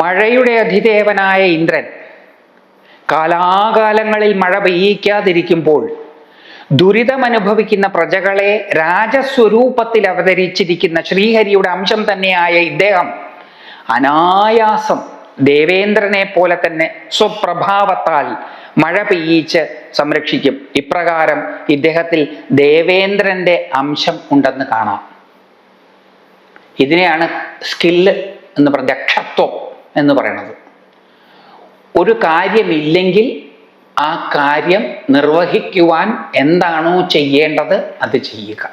മഴയുടെ അധിദേവനായ ഇന്ദ്രൻ കാലാകാലങ്ങളിൽ മഴ പെയ്യിക്കാതിരിക്കുമ്പോൾ ദുരിതമനുഭവിക്കുന്ന പ്രജകളെ രാജസ്വരൂപത്തിൽ അവതരിച്ചിരിക്കുന്ന ശ്രീഹരിയുടെ അംശം തന്നെയായ ഇദ്ദേഹം അനായാസം ദേവേന്ദ്രനെ പോലെ തന്നെ സ്വപ്രഭാവത്താൽ മഴ പെയ്യിച്ച് സംരക്ഷിക്കും. ഇപ്രകാരം ഇദ്ദേഹത്തിൽ ദേവേന്ദ്രന്റെ അംശം ഉണ്ടെന്ന് കാണാം. ഇതിനെയാണ് സ്കില്ല് എന്ന് പറഞ്ഞ ദക്ഷത്വം എന്ന് പറയുന്നത് ഒരു കാര്യമില്ലെങ്കിൽ ആ കാര്യം നിർവഹിക്കുവാൻ എന്താണോ ചെയ്യേണ്ടത് അത് ചെയ്യുക.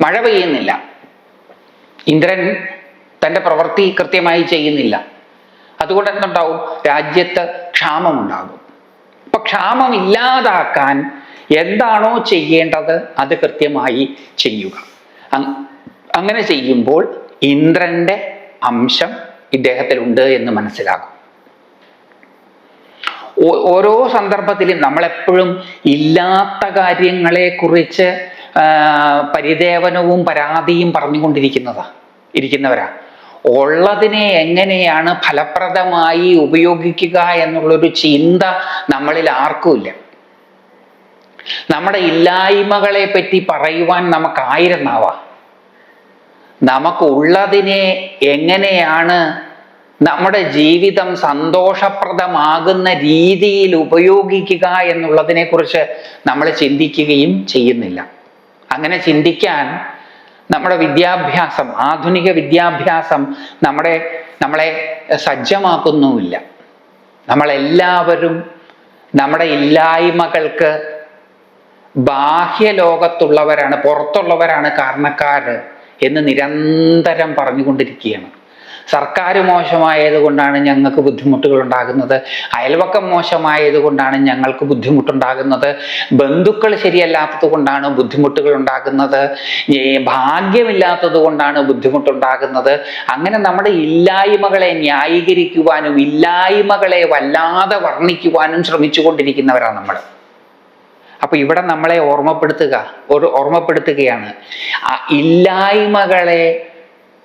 മഴ പെയ്യുന്നില്ല. ഇന്ദ്രൻ തന്റെ പ്രവൃത്തി കൃത്യമായി ചെയ്യുന്നില്ല. അതുകൊണ്ട് എന്തുണ്ടാവും? രാജ്യത്ത് ക്ഷാമമുണ്ടാകും. അപ്പൊ ക്ഷാമം ഇല്ലാതാക്കാൻ എന്താണോ ചെയ്യേണ്ടത് അത് കൃത്യമായി ചെയ്യുക. അങ്ങനെ ചെയ്യുമ്പോൾ ഇന്ദ്രന്റെ അംശം ഇദ്ദേഹത്തിലുണ്ട് എന്ന് മനസ്സിലാകും ഓരോ സന്ദർഭത്തിലും നമ്മളെപ്പോഴും ഇല്ലാത്ത കാര്യങ്ങളെ കുറിച്ച് പരിദേവനവും പരാതിയും പറഞ്ഞുകൊണ്ടിരിക്കുന്നതാ ഇരിക്കുന്നവരാ. ഉള്ളതിനെ എങ്ങനെയാണ് ഫലപ്രദമായി ഉപയോഗിക്കുക എന്നുള്ളൊരു ചിന്ത നമ്മളിൽ ആർക്കുമില്ല നമ്മുടെ ഇല്ലായ്മകളെ പറ്റി പറയുവാൻ നമുക്ക് ആയിരം നാവാ നമുക്ക് ഉള്ളതിനെ എങ്ങനെയാണ് നമ്മുടെ ജീവിതം സന്തോഷപ്രദമാകുന്ന രീതിയിൽ ഉപയോഗിക്കുക എന്നുള്ളതിനെ കുറിച്ച് നമ്മൾ ചിന്തിക്കുകയും ചെയ്യുന്നില്ല. അങ്ങനെ ചിന്തിക്കാൻ നമ്മുടെ വിദ്യാഭ്യാസം ആധുനിക വിദ്യാഭ്യാസം നമ്മുടെ നമ്മളെ സജ്ജമാക്കുന്നുമില്ല. നമ്മളെല്ലാവരും നമ്മുടെ ഇല്ലായ്മകൾക്ക് ബാഹ്യലോകത്തുള്ളവരാണ് പുറത്തുള്ളവരാണ് കാരണക്കാര്. എന്ന് നിരന്തരം പറഞ്ഞുകൊണ്ടിരിക്കുകയാണ്. സർക്കാർ മോശമായത് കൊണ്ടാണ് ഞങ്ങൾക്ക് ബുദ്ധിമുട്ടുകൾ ഉണ്ടാകുന്നത്. അയൽവക്കം മോശമായത് കൊണ്ടാണ് ഞങ്ങൾക്ക് ബുദ്ധിമുട്ടുണ്ടാകുന്നത്. ബന്ധുക്കൾ ശരിയല്ലാത്തത് കൊണ്ടാണ് ബുദ്ധിമുട്ടുകൾ ഉണ്ടാകുന്നത്. ഭാഗ്യമില്ലാത്തത് കൊണ്ടാണ് ബുദ്ധിമുട്ടുണ്ടാകുന്നത്. അങ്ങനെ നമ്മുടെ ഇല്ലായ്മകളെ ന്യായീകരിക്കുവാനും ഇല്ലായ്മകളെ വല്ലാതെ വർണിക്കുവാനും ശ്രമിച്ചുകൊണ്ടിരിക്കുന്നവരാണ് നമ്മൾ അപ്പൊ ഇവിടെ നമ്മളെ ഓർമ്മപ്പെടുത്തുക ഒരു ഓർമ്മപ്പെടുത്തുകയാണ്. ഇല്ലായ്മകളെ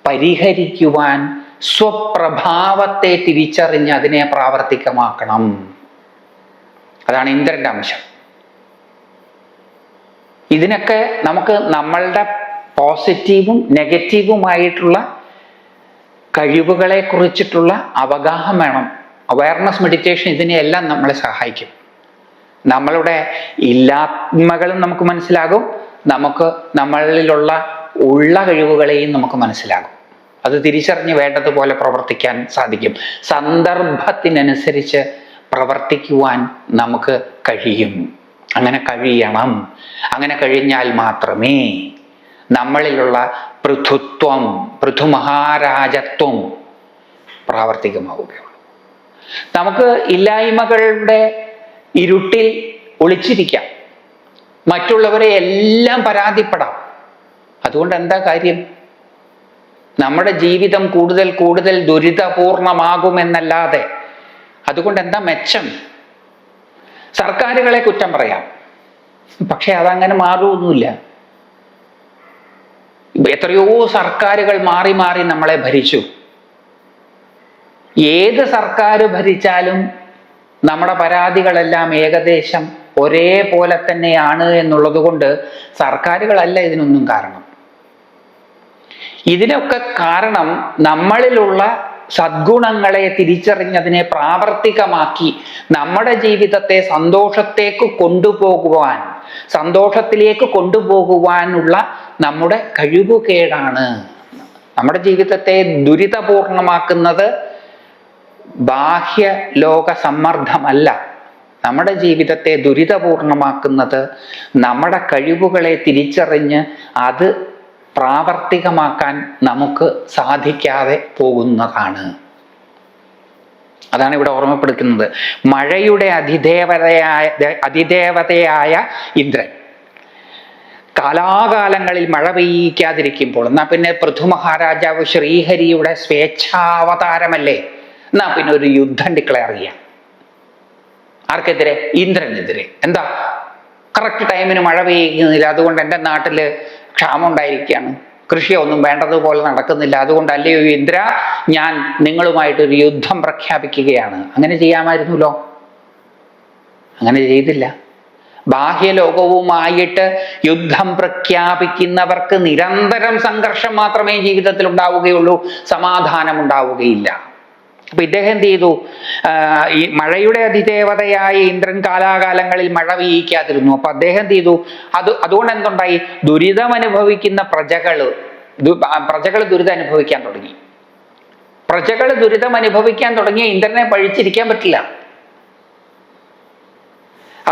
പരിഹരിക്കുവാൻ സ്വപ്രഭാവത്തെ തിരിച്ചറിഞ്ഞ് അതിനെ പ്രാവർത്തികമാക്കണം. അതാണ് ഇന്ദ്രന്റെ അംശം. ഇതിനൊക്കെ നമുക്ക് നമ്മളുടെ പോസിറ്റീവും നെഗറ്റീവുമായിട്ടുള്ള കഴിവുകളെ കുറിച്ചിട്ടുള്ള അവഗാഹം വേണം. അവയർനെസ് മെഡിറ്റേഷൻ ഇതിനെയെല്ലാം നമ്മളെ സഹായിക്കും. നമ്മളുടെ ഇല്ലാത്മകളും നമുക്ക് മനസ്സിലാകും. നമുക്ക് നമ്മളിലുള്ള ഉള്ള കഴിവുകളെയും നമുക്ക് മനസ്സിലാകും. അത് തിരിച്ചറിഞ്ഞ് വേണ്ടതുപോലെ പ്രവർത്തിക്കാൻ സാധിക്കും. സന്ദർഭത്തിനനുസരിച്ച് പ്രവർത്തിക്കുവാൻ നമുക്ക് കഴിയും. അങ്ങനെ കഴിയണം. അങ്ങനെ കഴിഞ്ഞാൽ മാത്രമേ നമ്മളിലുള്ള പൃഥുത്വം പൃഥുമഹാരാജത്വം പ്രാവർത്തികമാവുകയുള്ളൂ. നമുക്ക് ഇല്ലായ്മകളുടെ ഇരുട്ടിൽ ഒളിച്ചിരിക്കാം. മറ്റുള്ളവരെ എല്ലാം പരാതിപ്പെടാം. അതുകൊണ്ട് എന്താ കാര്യം? നമ്മുടെ ജീവിതം കൂടുതൽ കൂടുതൽ ദുരിതപൂർണമാകുമെന്നല്ലാതെ അതുകൊണ്ട് എന്താ മെച്ചം? സർക്കാരുകളെ കുറ്റം പറയാം. പക്ഷെ അതങ്ങനെ മാറുമൊന്നുമില്ല എത്രയോ സർക്കാരുകൾ മാറി മാറി നമ്മളെ ഭരിച്ചു. ഏത് സർക്കാർ ഭരിച്ചാലും നമ്മുടെ പരാതികളെല്ലാം ഏകദേശം ഒരേപോലെ തന്നെയാണ് എന്നുള്ളത് കൊണ്ട് സർക്കാരുകളല്ല ഇതിനൊന്നും കാരണം. ഇതിനൊക്കെ കാരണം നമ്മളിലുള്ള സദ്ഗുണങ്ങളെ തിരിച്ചറിഞ്ഞതിനെ പ്രാവർത്തികമാക്കി നമ്മുടെ ജീവിതത്തെ സന്തോഷത്തേക്ക് കൊണ്ടുപോകുവാൻ സന്തോഷത്തിലേക്ക് കൊണ്ടുപോകുവാനുള്ള നമ്മുടെ കഴിവുകേടാണ്. നമ്മുടെ ജീവിതത്തെ ദുരിതപൂർണമാക്കുന്നത് ബാഹ്യ ലോക സമ്മർദ്ദമല്ല. നമ്മുടെ ജീവിതത്തെ ദുരിതപൂർണമാക്കുന്നത് നമ്മുടെ കഴിവുകളെ തിരിച്ചറിഞ്ഞ് അത് പ്രാവർത്തികമാക്കാൻ നമുക്ക് സാധിക്കാതെ പോകുന്നതാണ്. അതാണ് ഇവിടെ ഓർമ്മപ്പെടുത്തുന്നത്. മഴയുടെ അതിദേവതയായ അതിദേവതയായ ഇന്ദ്രൻ. കാലാകാലങ്ങളിൽ മഴ പെയ്യിക്കാതിരിക്കുമ്പോൾ എന്നാൽ പിന്നെ പൃഥു മഹാരാജാവ് ശ്രീഹരിയുടെ സ്വേച്ഛാവതാരമല്ലേ? എന്നാ പിന്നെ ഒരു യുദ്ധം ഡിക്ലെയർ ചെയ്യാം. ആർക്കെതിരെ? ഇന്ദ്രനെതിരെ. എന്താ? കറക്റ്റ് ടൈമിന് മഴ പെയ്യുന്നില്ല. അതുകൊണ്ട് എന്റെ നാട്ടിൽ ക്ഷാമം ഉണ്ടായിരിക്കുകയാണ്. കൃഷിയൊന്നും വേണ്ടതുപോലെ നടക്കുന്നില്ല. അതുകൊണ്ട് അല്ലയോ ഇന്ദ്ര ഞാൻ നിങ്ങളുമായിട്ട് ഒരു യുദ്ധം പ്രഖ്യാപിക്കുകയാണ്. അങ്ങനെ ചെയ്യാമായിരുന്നല്ലോ? അങ്ങനെ ചെയ്തില്ല. ബാഹ്യലോകവുമായിട്ട് യുദ്ധം പ്രഖ്യാപിക്കുന്നവർക്ക് നിരന്തരം സംഘർഷം മാത്രമേ ജീവിതത്തിൽ ഉണ്ടാവുകയുള്ളൂ സമാധാനം ഉണ്ടാവുകയില്ല. അപ്പൊ ഇദ്ദേഹം എന്ത് ചെയ്തു? ഈ മഴയുടെ അതിദേവതയായ ഇന്ദ്രൻ കാലാകാലങ്ങളിൽ മഴ പെയ്യിക്കാതിരുന്നു. അപ്പൊ അദ്ദേഹം എന്ത് ചെയ്തു? അത് അതുകൊണ്ട് എന്തുണ്ടായി? ദുരിതം അനുഭവിക്കുന്ന പ്രജകൾ ദു- പ്രജകൾ ദുരിതം അനുഭവിക്കാൻ തുടങ്ങി. പ്രജകൾ ദുരിതം അനുഭവിക്കാൻ തുടങ്ങിയ ഇന്ദ്രനെ പഴിച്ചിരിക്കാൻ പറ്റില്ല.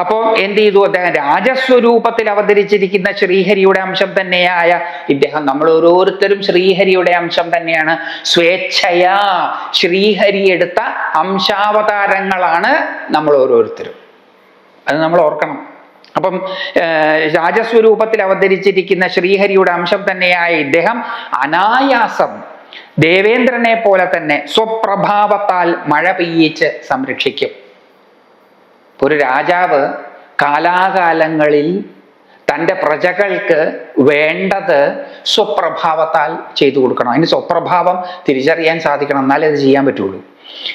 അപ്പോൾ എന്ത് ചെയ്തു? അദ്ദേഹം രാജസ്വരൂപത്തിൽ അവതരിച്ചിരിക്കുന്ന ശ്രീഹരിയുടെ അംശം തന്നെയായ ഇദ്ദേഹം നമ്മൾ ഓരോരുത്തരും ശ്രീഹരിയുടെ അംശം തന്നെയാണ്. സ്വേച്ഛയാ ശ്രീഹരി എടുത്ത അംശാവതാരങ്ങളാണ് നമ്മൾ ഓരോരുത്തരും. അത് നമ്മൾ ഓർക്കണം. അപ്പം രാജസ്വരൂപത്തിൽ അവതരിച്ചിരിക്കുന്ന ശ്രീഹരിയുടെ അംശം തന്നെയായ ഇദ്ദേഹം അനായാസം ദേവേന്ദ്രനെ പോലെ തന്നെ സ്വപ്രഭാവത്താൽ മഴ പെയ്യിച്ച് സംരക്ഷിക്കും. ഒരു രാജാവ് കാലാകാലങ്ങളിൽ തന്റെ പ്രജകൾക്ക് വേണ്ടത് സ്വപ്രഭാവത്താൽ ചെയ്തു കൊടുക്കണം. അതിന് സ്വപ്രഭാവം തിരിച്ചറിയാൻ സാധിക്കണം. എന്നാലേ അത് ചെയ്യാൻ പറ്റുള്ളൂ.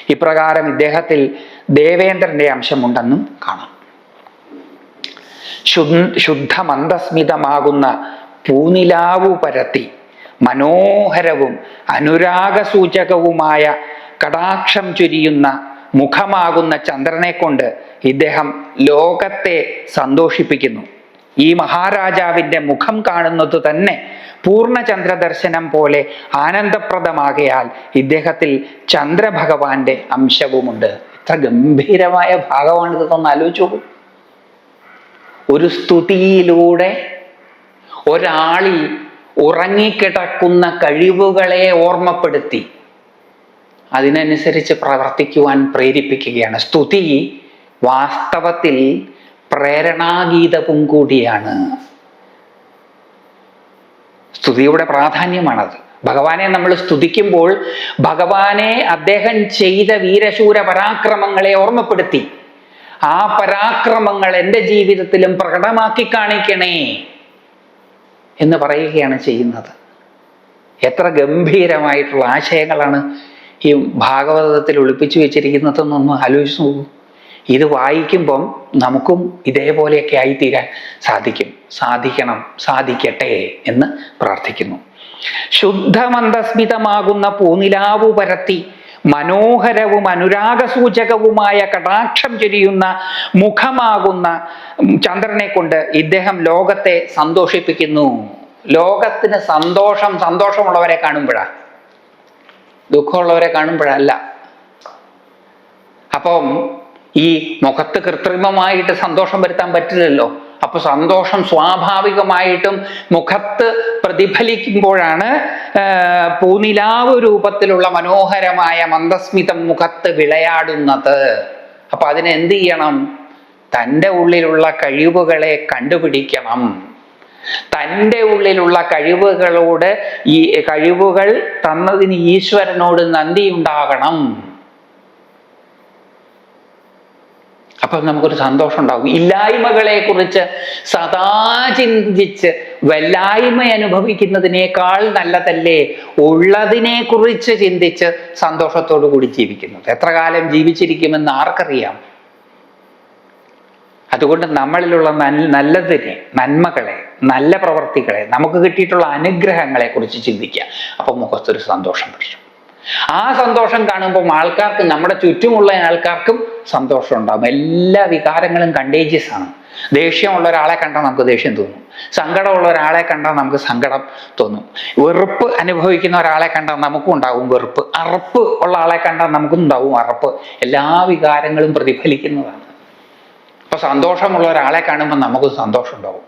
ഇപ്രകാരം ഇദ്ദേഹത്തിൽ ദേവേന്ദ്രന്റെ അംശമുണ്ടെന്നും കാണാം. ശു ശുദ്ധ മന്ദസ്മിതമാകുന്ന പൂനിലാവു പരത്തി മനോഹരവും അനുരാഗസൂചകവുമായ കടാക്ഷം ചുരിയുന്ന മുഖമാകുന്ന ചന്ദ്രനെ കൊണ്ട് ഇദ്ദേഹം ലോകത്തെ സന്തോഷിപ്പിക്കുന്നു. ഈ മഹാരാജാവിന്റെ മുഖം കാണുന്നത് തന്നെ പൂർണചന്ദ്ര ദർശനം പോലെ ആനന്ദപ്രദമാകയാൽ ഇദ്ദേഹത്തിൽ ചന്ദ്രഭഗവാന്റെ അംശവുമുണ്ട്. എത്ര ഗംഭീരമായ ഭാഗമാണ് ഇതൊന്ന് ആലോചിച്ചു ഒരു സ്തുതിയിലൂടെ ഒരാളിൽ ഉറങ്ങിക്കിടക്കുന്ന കഴിവുകളെ ഓർമ്മപ്പെടുത്തി അതിനനുസരിച്ച് പ്രവർത്തിക്കുവാൻ പ്രേരിപ്പിക്കുകയാണ്. സ്തുതി വാസ്തവത്തിൽ പ്രേരണാഗീതവും കൂടിയാണ്. സ്തുതിയുടെ പ്രാധാന്യമാണത്. ഭഗവാനെ നമ്മൾ സ്തുതിക്കുമ്പോൾ ഭഗവാനെ അദ്ദേഹം ചെയ്ത വീരശൂര പരാക്രമങ്ങളെ ഓർമ്മപ്പെടുത്തി. ആ പരാക്രമങ്ങൾ എന്റെ ജീവിതത്തിലും പ്രകടമാക്കി കാണിക്കണേ എന്ന് പറയുകയാണ് ചെയ്യുന്നത്. എത്ര ഗംഭീരമായിട്ടുള്ള ആശയങ്ങളാണ് ഈ ഭാഗവതത്തിൽ ഒളിപ്പിച്ചു വെച്ചിരിക്കുന്നതെന്നൊന്ന് ആലോചിച്ച് നോക്കൂ. ഇത് വായിക്കുമ്പം നമുക്കും ഇതേപോലെയൊക്കെ ആയിത്തീരാൻ സാധിക്കും. സാധിക്കണം സാധിക്കട്ടെ എന്ന് പ്രാർത്ഥിക്കുന്നു. ശുദ്ധമന്ദസ്മിതമാകുന്ന പൂനിലാവു പരത്തി മനോഹരവും അനുരാഗസൂചകവുമായ കടാക്ഷം ചൊരിയുന്ന മുഖമാകുന്ന ചന്ദ്രനെ കൊണ്ട് ഇദ്ദേഹം ലോകത്തെ സന്തോഷിപ്പിക്കുന്നു. ലോകത്തിന് സന്തോഷം സന്തോഷമുള്ളവരെ കാണുമ്പോഴാ. ദുഃഖമുള്ളവരെ കാണുമ്പോഴല്ല. അപ്പം ഈ മുഖത്ത് കൃത്രിമമായിട്ട് സന്തോഷം വരുത്താൻ പറ്റില്ലല്ലോ. അപ്പൊ സന്തോഷം സ്വാഭാവികമായിട്ടും മുഖത്ത് പ്രതിഫലിക്കുമ്പോഴാണ് പൂനിലാവ് രൂപത്തിലുള്ള മനോഹരമായ മന്ദസ്മിതം മുഖത്ത് വിളയാടുന്നത്. അപ്പൊ അതിനെന്ത് ചെയ്യണം? തന്റെ ഉള്ളിലുള്ള കഴിവുകളെ കണ്ടുപിടിക്കണം. തന്റെ ഉള്ളിലുള്ള കഴിവുകളോട് ഈ കഴിവുകൾ തന്നതിന് ഈശ്വരനോട് നന്ദി ഉണ്ടാകണം അപ്പൊ നമുക്കൊരു സന്തോഷം ഉണ്ടാകും ഇല്ലായ്മകളെ കുറിച്ച് സദാ ചിന്തിച്ച് വല്ലായ്മ അനുഭവിക്കുന്നതിനേക്കാൾ നല്ലതല്ലേ ഉള്ളതിനെ കുറിച്ച് ചിന്തിച്ച് സന്തോഷത്തോടു കൂടി ജീവിക്കുന്നത്? എത്ര കാലം ജീവിച്ചിരിക്കുമെന്ന് ആർക്കറിയാം? അതുകൊണ്ട് നമ്മളിലുള്ള നല്ലതിനെ നന്മകളെ നല്ല പ്രവർത്തികളെ നമുക്ക് കിട്ടിയിട്ടുള്ള അനുഗ്രഹങ്ങളെ കുറിച്ച് ചിന്തിക്കുക. അപ്പൊ മുഖത്തൊരു സന്തോഷം വരും. ആ സന്തോഷം കാണുമ്പോൾ ആൾക്കാർക്ക് നമ്മുടെ ചുറ്റുമുള്ള ആൾക്കാർക്കും സന്തോഷം ഉണ്ടാകും. എല്ലാ വികാരങ്ങളും കണ്ടേജിയസ് ആണ്. ദേഷ്യമുള്ള ഒരാളെ കണ്ടാൽ നമുക്ക് ദേഷ്യം തോന്നും. സങ്കടമുള്ള ഒരാളെ കണ്ടാൽ നമുക്ക് സങ്കടം തോന്നും. വെറുപ്പ് അനുഭവിക്കുന്ന ഒരാളെ കണ്ടാൽ നമുക്കും ഉണ്ടാവും വെറുപ്പ്. അറപ്പ് ഉള്ള ആളെ കണ്ടാൽ നമുക്കും ഉണ്ടാവും അറപ്പ്. എല്ലാ വികാരങ്ങളും പ്രതിഫലിക്കുന്നതാണ്. അപ്പൊ സന്തോഷമുള്ള ഒരാളെ കാണുമ്പോൾ നമുക്ക് സന്തോഷം ഉണ്ടാവും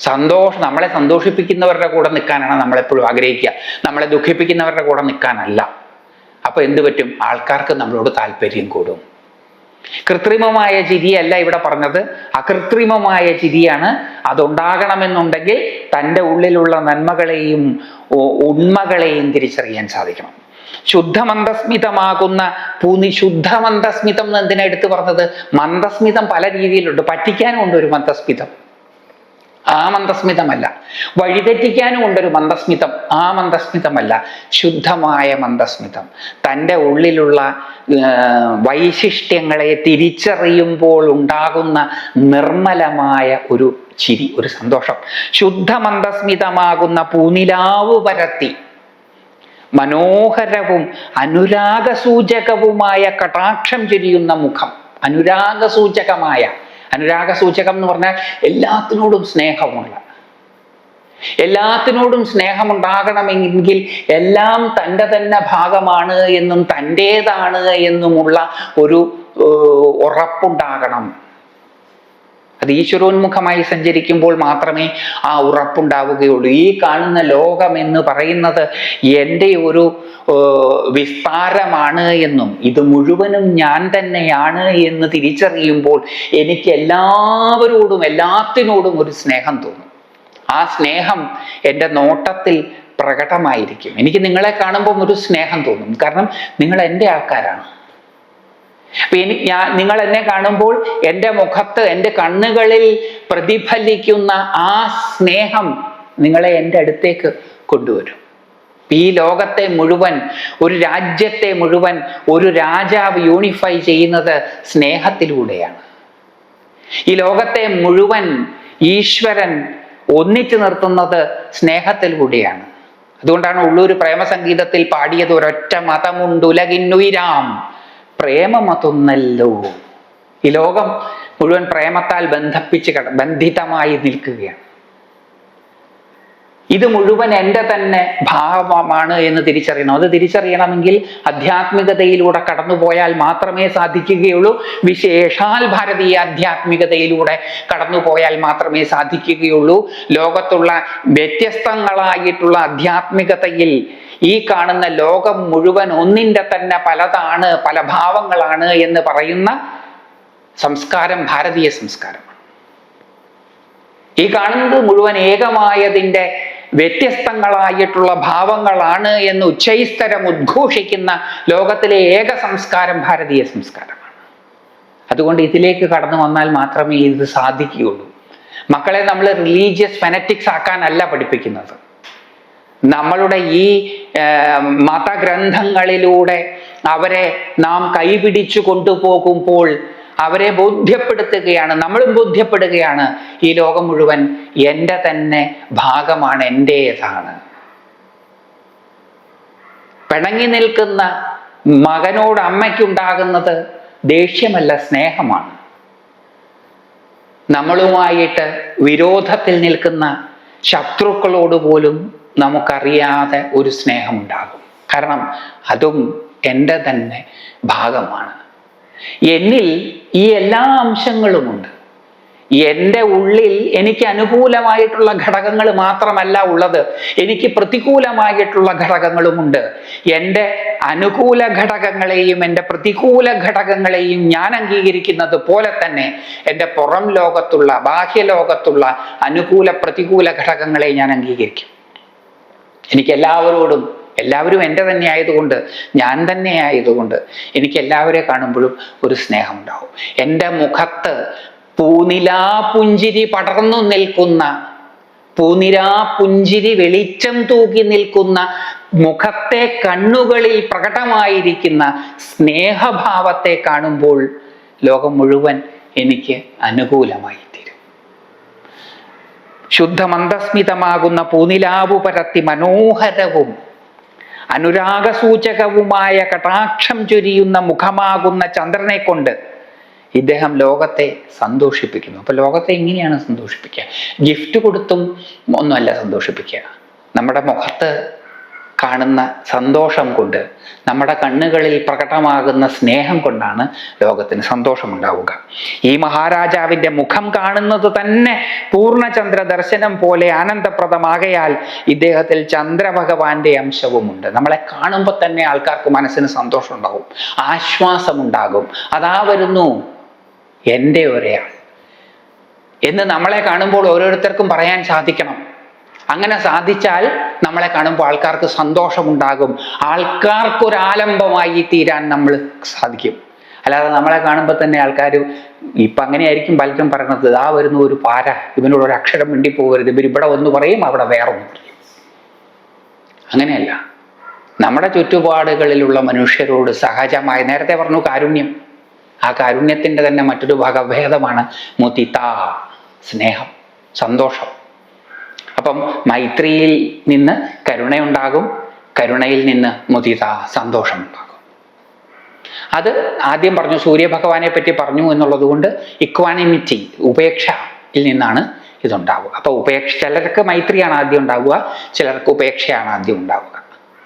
സന്തോഷം നമ്മളെ സന്തോഷിപ്പിക്കുന്നവരുടെ കൂടെ നിൽക്കാനാണ് നമ്മളെപ്പോഴും ആഗ്രഹിക്കുക. നമ്മളെ ദുഃഖിപ്പിക്കുന്നവരുടെ കൂടെ നിൽക്കാനല്ല അപ്പൊ എന്ത് പറ്റും? ആൾക്കാർക്ക് നമ്മളോട് താല്പര്യം കൂടും. കൃത്രിമമായ ചിരിയല്ല ഇവിടെ പറഞ്ഞത്. അകൃത്രിമമായ ചിരിയാണ്. അതുണ്ടാകണമെന്നുണ്ടെങ്കിൽ തന്റെ ഉള്ളിലുള്ള നന്മകളെയും ഉണ്മകളെയും തിരിച്ചറിയാൻ സാധിക്കണം. ശുദ്ധമന്ദസ്മിതമാകുന്ന പൂനി ശുദ്ധമന്ദസ്മിതം എന്ന് എന്തിനാ എടുത്തു പറഞ്ഞത്? മന്ദസ്മിതം പല രീതിയിലുണ്ട്. പറ്റിക്കാനും ഉണ്ട് ഒരു മന്ദസ്മിതം. ആ മന്ദസ്മിതമല്ല. വഴിതെറ്റിക്കാനും ഉണ്ടൊരു മന്ദസ്മിതം. ആ മന്ദസ്മിതമല്ല. ശുദ്ധമായ മന്ദസ്മിതം. തന്റെ ഉള്ളിലുള്ള വൈശിഷ്ട്യങ്ങളെ തിരിച്ചറിയുമ്പോൾ ഉണ്ടാകുന്ന നിർമ്മലമായ ഒരു ചിരി ഒരു സന്തോഷം. ശുദ്ധമന്ദസ്മിതമാകുന്ന പൂനിലാവ് പരത്തി മനോഹരവും അനുരാഗസൂചകവുമായ കടാക്ഷം ചൊരിയുന്ന മുഖം. അനുരാഗസൂചകമായ. അനുരാഗസൂചകം എന്ന് പറഞ്ഞാൽ എല്ലാത്തിനോടും സ്നേഹമുള്ള. എല്ലാത്തിനോടും സ്നേഹമുണ്ടാകണമെങ്കിൽ എല്ലാം തന്റെ തന്നെ ഭാഗമാണ് എന്നും തന്റേതാണ് എന്നുമുള്ള ഒരു ഉറപ്പുണ്ടാകണം. അത് ഈശ്വരോന്മുഖമായി സഞ്ചരിക്കുമ്പോൾ മാത്രമേ ആ ഉറപ്പുണ്ടാവുകയുള്ളൂ. ഈ കാണുന്ന ലോകം എന്ന് പറയുന്നത് എന്റെ ഒരു വിസ്താരമാണ് എന്നും ഇത് മുഴുവനും ഞാൻ തന്നെയാണ് എന്ന് തിരിച്ചറിയുമ്പോൾ എനിക്ക് എല്ലാവരോടും എല്ലാത്തിനോടും ഒരു സ്നേഹം തോന്നും. ആ സ്നേഹം എന്റെ നോട്ടത്തിൽ പ്രകടമായിരിക്കും. എനിക്ക് നിങ്ങളെ കാണുമ്പം ഒരു സ്നേഹം തോന്നും. കാരണം നിങ്ങൾ എന്റെ ആൾക്കാരാണ്. ഞാൻ നിങ്ങൾ എന്നെ കാണുമ്പോൾ എന്റെ മുഖത്ത് എന്റെ കണ്ണുകളിൽ പ്രതിഫലിക്കുന്ന ആ സ്നേഹം നിങ്ങളെ എന്റെ അടുത്തേക്ക് കൊണ്ടുവരും. ഈ ലോകത്തെ മുഴുവൻ ഒരു രാജ്യത്തെ മുഴുവൻ ഒരു രാജാവ് യൂണിഫൈ ചെയ്യുന്നത് സ്നേഹത്തിലൂടെയാണ്. ഈ ലോകത്തെ മുഴുവൻ ഈശ്വരൻ ഒന്നിച്ചു നിർത്തുന്നത് സ്നേഹത്തിലൂടെയാണ്. അതുകൊണ്ടാണ് ഉള്ളൂർ പ്രേമസംഗീതത്തിൽ പാടിയത് ഒരൊറ്റ മതമുണ്ടുലകിന്നുയിരാം പ്രേമമതൊന്നല്ലോ. ഈ ലോകം മുഴുവൻ പ്രേമത്താൽ ബന്ധപ്പിച്ച് കട ബന്ധിതമായി നിൽക്കുകയാണ്. ഇത് മുഴുവൻ എന്റെ തന്നെ ഭാവമാണ് എന്ന് തിരിച്ചറിയണം. അത് തിരിച്ചറിയണമെങ്കിൽ ആധ്യാത്മികതയിലൂടെ കടന്നുപോയാൽ മാത്രമേ സാധിക്കുകയുള്ളൂ. വിശേഷാൽ ഭാരതീയ ആധ്യാത്മികതയിലൂടെ കടന്നുപോയാൽ മാത്രമേ സാധിക്കുകയുള്ളൂ. ലോകത്തുള്ള വ്യത്യസ്തങ്ങളായിട്ടുള്ള ആധ്യാത്മികതയിൽ ഈ കാണുന്ന ലോകം മുഴുവൻ ഒന്നിന്റെ തന്നെ പലതാണ് പല ഭാവങ്ങളാണ് എന്ന് പറയുന്ന സംസ്കാരം ഭാരതീയ സംസ്കാരമാണ്. ഈ കാണുന്നത് മുഴുവൻ ഏകമായതിന്റെ വ്യത്യസ്തങ്ങളായിട്ടുള്ള ഭാവങ്ങളാണ് എന്ന് ഉച്ചൈസ്തരം ഉദ്ഘോഷിക്കുന്ന ലോകത്തിലെ ഏക സംസ്കാരം ഭാരതീയ സംസ്കാരമാണ്. അതുകൊണ്ട് ഇതിലേക്ക് കടന്നു വന്നാൽ മാത്രമേ ഇത് സാധിക്കുകയുള്ളൂ. മക്കളെ നമ്മൾ റിലീജിയസ് ഫെനറ്റിക്സ് ആക്കാനല്ല പഠിപ്പിക്കുന്നത്. നമ്മളുടെ ഈ മതഗ്രന്ഥങ്ങളിലൂടെ അവരെ നാം കൈപിടിച്ചു കൊണ്ടുപോകുമ്പോൾ അവരെ ബോധ്യപ്പെടുത്തുകയാണ് നമ്മളും ബോധ്യപ്പെടുകയാണ് ഈ ലോകം മുഴുവൻ എന്റെ തന്നെ ഭാഗമാണ് എന്റേതാണ്. പിണങ്ങി നിൽക്കുന്ന മകനോട് അമ്മയ്ക്കുണ്ടാകുന്നത് ദേഷ്യമല്ല സ്നേഹമാണ്. നമ്മളുമായിട്ട് വിരോധത്തിൽ നിൽക്കുന്ന ശത്രുക്കളോട് പോലും നമുക്കറിയാതെ ഒരു സ്നേഹമുണ്ടാകും. കാരണം അതും എന്റെ തന്നെ ഭാഗമാണ്. എന്നിൽ ഈ എല്ലാ അംശങ്ങളുമുണ്ട്. എന്റെ ഉള്ളിൽ എനിക്ക് അനുകൂലമായിട്ടുള്ള ഘടകങ്ങൾ മാത്രമല്ല ഉള്ളത്. എനിക്ക് പ്രതികൂലമായിട്ടുള്ള ഘടകങ്ങളുമുണ്ട്. എന്റെ അനുകൂല ഘടകങ്ങളെയും എന്റെ പ്രതികൂല ഘടകങ്ങളെയും ഞാൻ അംഗീകരിക്കുന്നത് പോലെ തന്നെ എന്റെ പുറം ലോകത്തുള്ള ബാഹ്യ ലോകത്തുള്ള അനുകൂല പ്രതികൂല ഘടകങ്ങളെ ഞാൻ അംഗീകരിക്കും. എനിക്ക് എല്ലാവരോടും എല്ലാവരും എന്റെ തന്നെ ആയതുകൊണ്ട് ഞാൻ തന്നെ ആയതുകൊണ്ട് എനിക്ക് എല്ലാവരെ കാണുമ്പോഴും ഒരു സ്നേഹമുണ്ടാവും. എന്റെ മുഖത്ത് പൂനിലാ പുഞ്ചിരി പടർന്നു നിൽക്കുന്ന പൂനിരാ പുഞ്ചിരി വെളിച്ചം തൂക്കി നിൽക്കുന്ന മുഖത്തെ കണ്ണുകളിൽ പ്രകടമായിരിക്കുന്ന സ്നേഹഭാവത്തെ കാണുമ്പോൾ ലോകം മുഴുവൻ എനിക്ക് അനുകൂലമായി. ശുദ്ധമന്ദസ്മിതമാകുന്ന പൂനിലാവു പരത്തി മനോഹരവും അനുരാഗസൂചകവുമായ കടാക്ഷം ചൊരിയുന്ന മുഖമാകുന്ന ചന്ദ്രനെ കൊണ്ട് ഇദ്ദേഹം ലോകത്തെ സന്തോഷിപ്പിക്കുന്നു. അപ്പൊ ലോകത്തെ എങ്ങനെയാണ് സന്തോഷിപ്പിക്കുക. ഗിഫ്റ്റ് കൊടുത്തും ഒന്നുമല്ല സന്തോഷിപ്പിക്കുക. നമ്മുടെ മുഖത്ത് കാണുന്ന സന്തോഷം കൊണ്ട് നമ്മുടെ കണ്ണുകളിൽ പ്രകടമാകുന്ന സ്നേഹം കൊണ്ടാണ് ലോകത്തിന് സന്തോഷമുണ്ടാവുക. ഈ മഹാരാജാവിന്റെ മുഖം കാണുന്നത് തന്നെ പൂർണചന്ദ്ര ദർശനം പോലെ ആനന്ദപ്രദമാകയാൽ ഇദ്ദേഹത്തിൽ ചന്ദ്രഭഗവാന്റെ അംശവുമുണ്ട്. നമ്മളെ കാണുമ്പോൾ തന്നെ ആൾക്കാർക്ക് മനസ്സിന് സന്തോഷം ഉണ്ടാവും ആശ്വാസമുണ്ടാകും. അതാ വരുന്നു എന്റെ ഒരയാൾ. എന്ന് നമ്മളെ കാണുമ്പോൾ ഓരോരുത്തർക്കും പറയാൻ സാധിക്കണം. അങ്ങനെ സാധിച്ചാൽ നമ്മളെ കാണുമ്പോൾ ആൾക്കാർക്ക് സന്തോഷമുണ്ടാകും. ആൾക്കാർക്കൊരാലംബമായി തീരാൻ നമ്മൾ സാധിക്കും. അല്ലാതെ നമ്മളെ കാണുമ്പോൾ തന്നെ ആൾക്കാർ ഇപ്പം അങ്ങനെയായിരിക്കും പലരും പറയുന്നത് ആ വരുന്ന ഒരു പാര ഇവനോട് ഒരു അക്ഷരം മിണ്ടി പോകരുത് ഇവർ ഇവിടെ ഒന്ന് പറയും അവിടെ വേറെ ഒന്ന് പറയും. അങ്ങനെയല്ല. നമ്മുടെ ചുറ്റുപാടുകളിലുള്ള മനുഷ്യരോട് സഹജമായി നേരത്തെ പറഞ്ഞു കാരുണ്യം. ആ കാരുണ്യത്തിന്റെ തന്നെ മറ്റൊരു വകഭേദമാണ് മുതിത സ്നേഹം സന്തോഷം. അപ്പം മൈത്രിയിൽ നിന്ന് കരുണയുണ്ടാകും കരുണയിൽ നിന്ന് മുതിത സന്തോഷമുണ്ടാകും അത് ആദ്യം പറഞ്ഞു സൂര്യഭഗവാനെ പറ്റി പറഞ്ഞു എന്നുള്ളത് കൊണ്ട് ഇക്വാനിമിറ്റി ഉപേക്ഷയിൽ നിന്നാണ് ഇതുണ്ടാവുക. അപ്പൊ ഉപേക്ഷ ചിലർക്ക് മൈത്രിയാണ് ആദ്യം ഉണ്ടാവുക ചിലർക്ക് ഉപേക്ഷയാണ് ആദ്യം ഉണ്ടാവുക.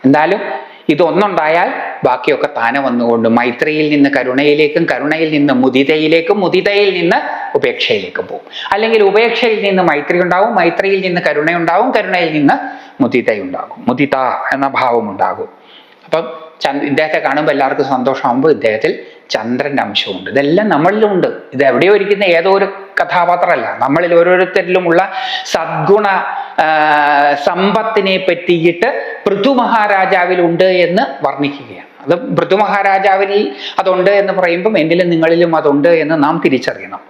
എന്തായാലും ഇതൊന്നുണ്ടായാൽ ബാക്കിയൊക്കെ താനെ വന്നുകൊണ്ട് മൈത്രിയിൽ നിന്ന് കരുണയിലേക്കും കരുണയിൽ നിന്ന് മുദിതയിലേക്കും മുദിതയിൽ നിന്ന് ഉപേക്ഷയിലേക്കും പോകും അല്ലെങ്കിൽ ഉപേക്ഷയിൽ നിന്ന് മൈത്രി ഉണ്ടാവും മൈത്രിയിൽ നിന്ന് കരുണയുണ്ടാവും കരുണയിൽ നിന്ന് മുദിതയുണ്ടാകും. മുദിത എന്ന ഭാവം ഉണ്ടാകും. അപ്പം ചന്ദ് ഇദ്ദേഹത്തെ കാണുമ്പോൾ എല്ലാവർക്കും സന്തോഷമാകുമ്പോൾ ഇദ്ദേഹത്തിൽ ചന്ദ്രന്റെ അംശമുണ്ട്. ഇതെല്ലാം നമ്മളിലുണ്ട്. ഇത് എവിടെയോ ഇരിക്കുന്ന ഏതോ ഒരു കഥാപാത്രമല്ല. നമ്മളിൽ ഓരോരുത്തരിലുമുള്ള സദ്ഗുണ സമ്പത്തിനെ പറ്റിയിട്ട് പൃഥു മഹാരാജാവിലുണ്ട് എന്ന് വർണിക്കുകയാണ്. അത് പൃഥു മഹാരാജാവിൽ അതുണ്ട് എന്ന് പറയുമ്പം എന്നിലും നിങ്ങളിലും അതുണ്ട് എന്ന് നാം തിരിച്ചറിയണം.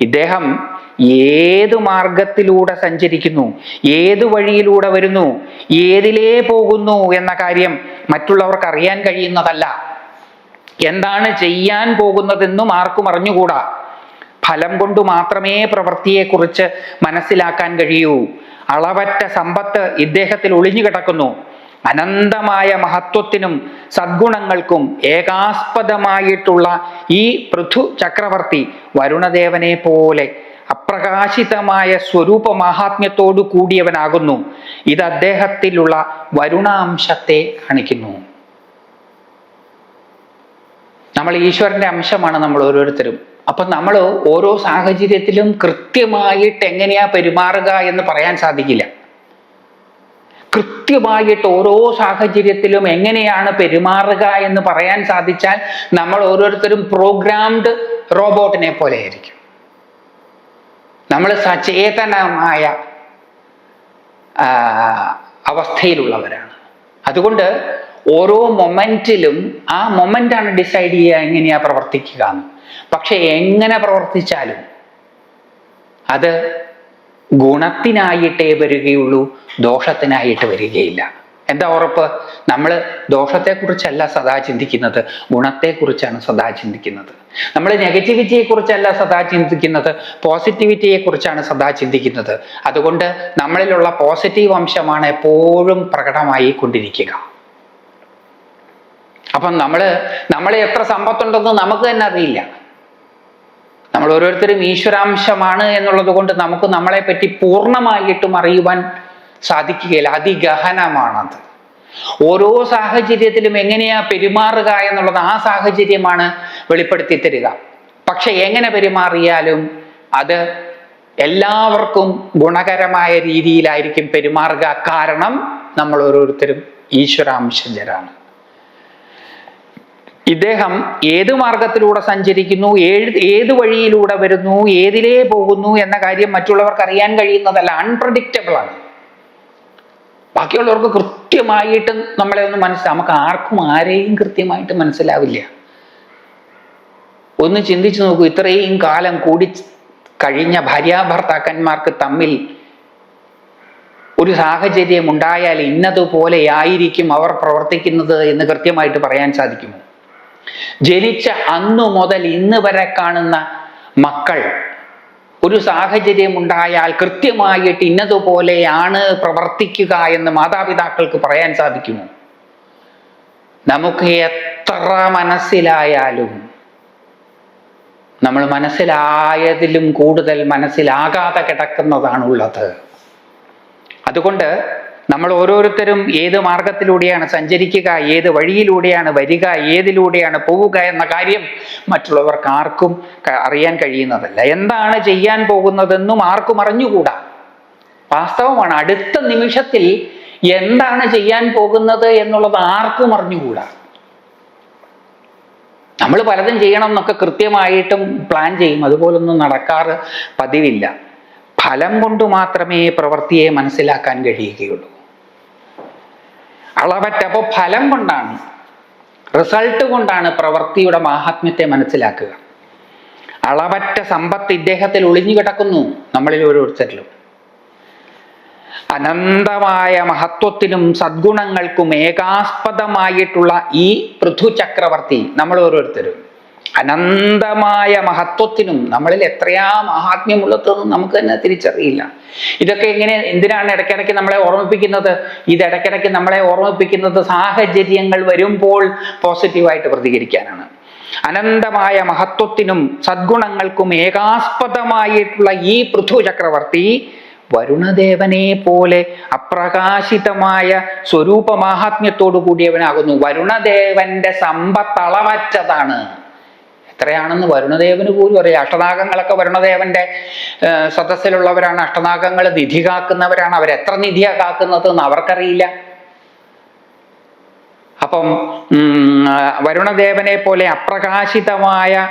ഇദ്ദേഹം ഏത് മാർഗത്തിലൂടെ സഞ്ചരിക്കുന്നു ഏത് വഴിയിലൂടെ വരുന്നു ഏതിലേ പോകുന്നു എന്ന കാര്യം മറ്റുള്ളവർക്ക് അറിയാൻ കഴിയുന്നതല്ല. എന്താണ് ചെയ്യാൻ പോകുന്നതെന്നും ആർക്കും അറിഞ്ഞുകൂടാ. ഫലം കൊണ്ട് മാത്രമേ പ്രവൃത്തിയെക്കുറിച്ച് മനസ്സിലാക്കാൻ കഴിയൂ. അളവറ്റ സമ്പത്ത് ഇദ്ദേഹത്തിൽ ഒളിഞ്ഞു കിടക്കുന്നു. അനന്തമായ മഹത്വത്തിനും സദ്ഗുണങ്ങൾക്കും ഏകാസ്പദമായിട്ടുള്ള ഈ പൃഥു ചക്രവർത്തി വരുണദേവനെ പോലെ അപ്രകാശിതമായ സ്വരൂപ മാഹാത്മ്യത്തോടു കൂടിയവനാകുന്നു. ഇത് അദ്ദേഹത്തിലുള്ള വരുണാംശത്തെ കാണിക്കുന്നു. നമ്മൾ ഈശ്വരന്റെ അംശമാണ് നമ്മൾ ഓരോരുത്തരും അപ്പൊ നമ്മൾ ഓരോ സാഹചര്യത്തിലും കൃത്യമായിട്ട് എങ്ങനെയാ പെരുമാറുക എന്ന് പറയാൻ സാധിക്കില്ല. കൃത്യമായിട്ട് ഓരോ സാഹചര്യത്തിലും എങ്ങനെയാണ് പെരുമാറുക എന്ന് പറയാൻ സാധിച്ചാൽ നമ്മൾ ഓരോരുത്തരും പ്രോഗ്രാംഡ് റോബോട്ടിനെ പോലെ ആയിരിക്കും നമ്മൾ സചേതനമായ അവസ്ഥയിലുള്ളവരാണ്. അതുകൊണ്ട് ഓരോ മൊമെന്റിലും ആ മൊമെന്റാണ് ഡിസൈഡ് ചെയ്യുക എങ്ങനെയാ പ്രവർത്തിക്കുക എന്ന്. പക്ഷെ എങ്ങനെ പ്രവർത്തിച്ചാലും അത് ഗുണത്തിനായിട്ടേ വരികയുള്ളൂ ദോഷത്തിനായിട്ട് വരികയില്ല. എന്താ ഉറപ്പ്? നമ്മൾ ദോഷത്തെക്കുറിച്ചല്ല സദാ ചിന്തിക്കുന്നത് ഗുണത്തെക്കുറിച്ചാണ് സദാ ചിന്തിക്കുന്നത്. നമ്മൾ നെഗറ്റിവിറ്റിയെക്കുറിച്ചല്ല സദാ ചിന്തിക്കുന്നത് പോസിറ്റിവിറ്റിയെക്കുറിച്ചാണ് സദാ ചിന്തിക്കുന്നത്. അതുകൊണ്ട് നമ്മളിലുള്ള പോസിറ്റീവ് അംശമാണ് എപ്പോഴും പ്രകടമായി കൊണ്ടിരിക്കുക അപ്പം നമ്മൾ നമ്മളെ എത്ര സമ്പത്തുണ്ടെന്ന് നമുക്ക് തന്നെ അറിയില്ല. നമ്മൾ ഓരോരുത്തരും ഈശ്വരാംശമാണ് എന്നുള്ളത് കൊണ്ട് നമുക്ക് നമ്മളെ പറ്റി പൂർണമായിട്ടും അറിയുവാൻ സാധിക്കുകയില്ല. അതിഗഹനമാണത്. ഓരോ സാഹചര്യത്തിലും എങ്ങനെയാ പെരുമാറുക എന്നുള്ളത് ആ സാഹചര്യമാണ് വെളിപ്പെടുത്തി തരിക. പക്ഷെ എങ്ങനെ പെരുമാറിയാലും അത് എല്ലാവർക്കും ഗുണകരമായ രീതിയിലായിരിക്കും പെരുമാറുക. കാരണം നമ്മൾ ഓരോരുത്തരും ഈശ്വരാംശജരാണ്. ഇദ്ദേഹം ഏത് മാർഗത്തിലൂടെ സഞ്ചരിക്കുന്നു? ഏത് ഏത് വഴിയിലൂടെ വരുന്നു? ഏതിലേ പോകുന്നു എന്ന കാര്യം മറ്റുള്ളവർക്ക് അറിയാൻ കഴിയുന്നതല്ല അൺപ്രഡിക്റ്റബിൾ ആണ്. ബാക്കിയുള്ളവർക്ക് കൃത്യമായിട്ട് നമ്മളെ ഒന്ന് മനസ്സിലാവും നമുക്ക് ആർക്കും ആരെയും കൃത്യമായിട്ട് മനസ്സിലാവില്ല. ഒന്ന് ചിന്തിച്ചു നോക്കൂ ഇത്രയും കാലം കൂടി കഴിഞ്ഞ ഭാര്യാഭർത്താക്കന്മാർക്ക് തമ്മിൽ ഒരു സാഹചര്യം ഉണ്ടായാൽ ഇന്നതുപോലെയായിരിക്കും അവർ പ്രവർത്തിക്കുന്നത് എന്ന് കൃത്യമായിട്ട് പറയാൻ സാധിക്കുമോ? ജനിച്ച അന്നു മുതൽ ഇന്ന് വരെ കാണുന്ന മക്കൾ ഒരു സാഹചര്യം ഉണ്ടായാൽ കൃത്യമായിട്ട് ഇന്നതുപോലെയാണ് പ്രവർത്തിക്കുക എന്ന് മാതാപിതാക്കൾക്ക് പറയാൻ സാധിക്കുമോ? നമുക്ക് എത്ര മനസ്സിലായാലും നമ്മൾ മനസ്സിലായതിലും കൂടുതൽ മനസ്സിലാകാതെ കിടക്കുന്നതാണുള്ളത്. അതുകൊണ്ട് നമ്മൾ ഓരോരുത്തരും ഏത് മാർഗത്തിലൂടെയാണ് സഞ്ചരിക്കുക ഏത് വഴിയിലൂടെയാണ് വരിക ഏതിലൂടെയാണ് പോവുക എന്ന കാര്യം മറ്റുള്ളവർക്ക് ആർക്കും അറിയാൻ കഴിയുന്നതല്ല. എന്താണ് ചെയ്യാൻ പോകുന്നതെന്നും ആർക്കും അറിഞ്ഞുകൂടാ. വാസ്തവമാണ് അടുത്ത നിമിഷത്തിൽ എന്താണ് ചെയ്യാൻ പോകുന്നത് എന്നുള്ളത് ആർക്കും അറിഞ്ഞുകൂടാ. നമ്മൾ പലതും ചെയ്യണം എന്നൊക്കെ കൃത്യമായിട്ടും പ്ലാൻ ചെയ്യും. അതുപോലൊന്നും നടക്കാറ് പതിവില്ല. ഫലം കൊണ്ട് മാത്രമേ പ്രവൃത്തിയെ മനസ്സിലാക്കാൻ കഴിയുകയുള്ളൂ. അളവറ്റ അപ്പോൾ ഫലം കൊണ്ടാണ്. റിസൾട്ട് കൊണ്ടാണ് പ്രവൃത്തിയുടെ മാഹാത്മ്യത്തെ മനസ്സിലാക്കുക. അളവറ്റ സമ്പത്ത് ഇദ്ദേഹത്തിൽ ഒളിഞ്ഞു കിടക്കുന്നു നമ്മളിൽ ഓരോരുത്തരിലും. അനന്തമായ മഹത്വത്തിനും സദ്ഗുണങ്ങൾക്കും ഏകാസ്പദമായിട്ടുള്ള ഈ പൃഥു ചക്രവർത്തി നമ്മൾ ഓരോരുത്തരും. അനന്തമായ മഹത്വത്തിനും നമ്മളിൽ എത്രയാ മഹാത്മ്യമുള്ളതെന്ന് നമുക്ക് തന്നെ തിരിച്ചറിയില്ല. ഇതൊക്കെ എങ്ങനെ എന്തിനാണ് ഇടയ്ക്കിടയ്ക്ക് നമ്മളെ ഓർമ്മിപ്പിക്കുന്നത്? ഇത് ഇടയ്ക്കിടയ്ക്ക് നമ്മളെ ഓർമ്മിപ്പിക്കുന്നത് സാഹചര്യങ്ങൾ വരുമ്പോൾ പോസിറ്റീവായിട്ട് പ്രതികരിക്കാനാണ്. അനന്തമായ മഹത്വത്തിനും സദ്ഗുണങ്ങൾക്കും ഏകാസ്പദമായിട്ടുള്ള ഈ പൃഥു ചക്രവർത്തി വരുണദേവനെ പോലെ അപ്രകാശിതമായ സ്വരൂപ മാഹാത്മ്യത്തോടു കൂടിയവനാകുന്നു വരുണദേവന്റെ സമ്പത്തളവറ്റതാണ്. എത്രയാണെന്ന് വരുണദേവന് പോലും അറിയാം. അഷ്ടനാഗങ്ങളൊക്കെ വരുണദേവന്റെ സദസ്സിലുള്ളവരാണ്. അഷ്ടനാഗങ്ങൾ നിധി കാക്കുന്നവരാണ്. അവരെത്ര നിധിയാ കാക്കുന്നത് എന്ന് അവർക്കറിയില്ല. അപ്പം വരുണദേവനെ പോലെ അപ്രകാശിതമായ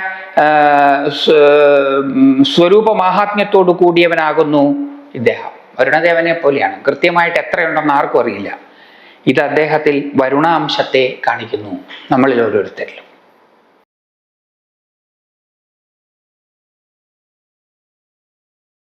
സ്വരൂപ മാഹാത്മ്യത്തോടു കൂടിയവനാകുന്നു ഇദ്ദേഹം. വരുണദേവനെ പോലെയാണ്. കൃത്യമായിട്ട് എത്രയുണ്ടെന്ന് ആർക്കും അറിയില്ല. ഇത് അദ്ദേഹത്തിൽ വരുണാംശത്തെ കാണിക്കുന്നു. നമ്മളിൽ ഓരോരുത്തരിലും.